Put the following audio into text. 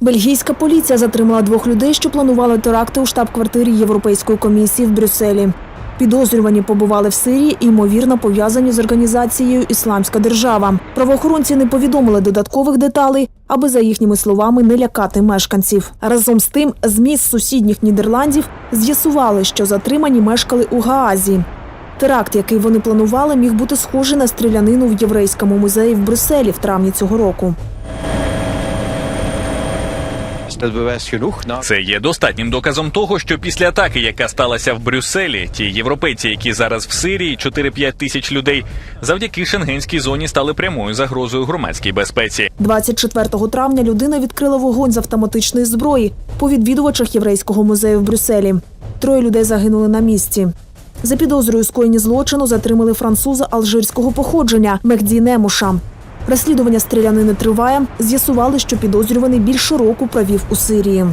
Бельгійська поліція затримала двох людей, що планували теракти у штаб-квартирі Європейської комісії в Брюсселі. Підозрювані побували в Сирії і ймовірно пов'язані з організацією Ісламська держава. Правоохоронці не повідомили додаткових деталей, аби за їхніми словами не лякати мешканців. Разом з тим, ЗМІ з сусідніх Нідерландів з'ясували, що затримані мешкали у Гаазі. Теракт, який вони планували, міг бути схожий на стрілянину в єврейському музеї в Брюсселі в травні цього року. Це є достатнім доказом того, що після атаки, яка сталася в Брюсселі, ті європейці, які зараз в Сирії, 4-5 тисяч людей, завдяки шенгенській зоні стали прямою загрозою громадській безпеці. 24 травня людина відкрила вогонь з автоматичної зброї по відвідувачах єврейського музею в Брюсселі. Троє людей загинули на місці. За підозрою скоєння злочину затримали француза алжирського походження Мехді Немуша. Розслідування стрілянини триває. З'ясували, що підозрюваний більше року провів у Сирії.